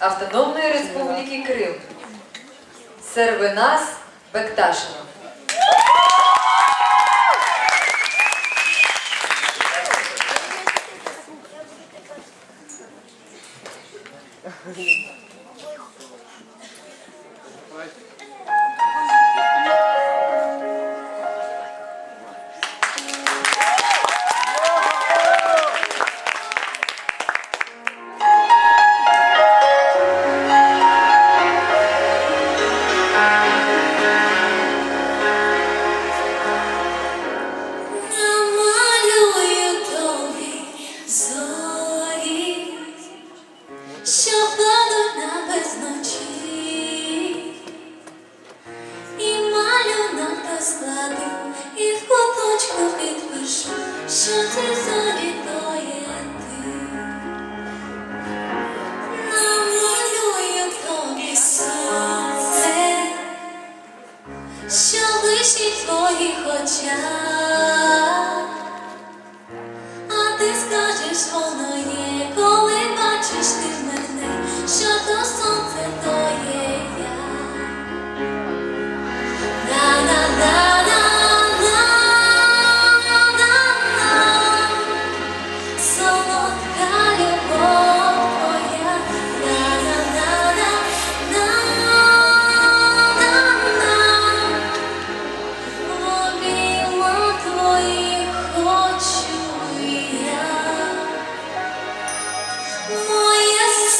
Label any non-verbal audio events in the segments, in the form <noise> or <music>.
Автономної Республіки Крим. Сервинас Бекташинов. Намалюю <laughs> без ночі, і малюнок до складу, і в куточку підпишу, що ти завітає ти. Намалюю тобі сонце, що лишить твоїх очах, а ти скажеш, воно є, коли бачиш ти.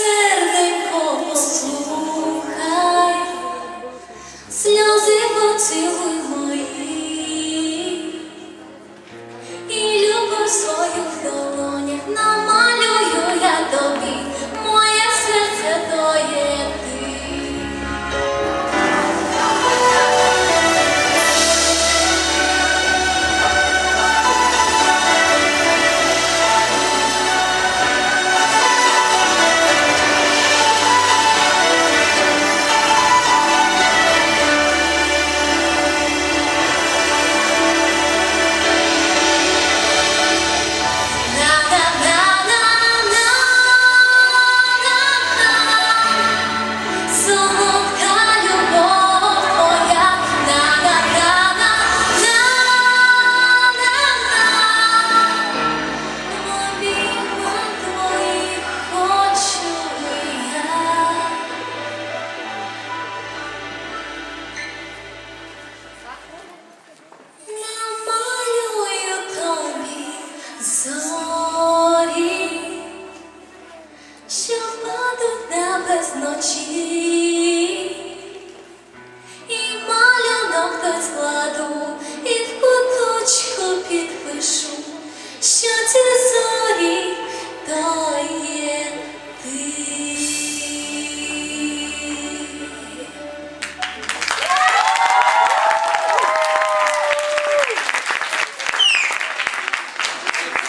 серденько послухай, сльози поцілуй мої.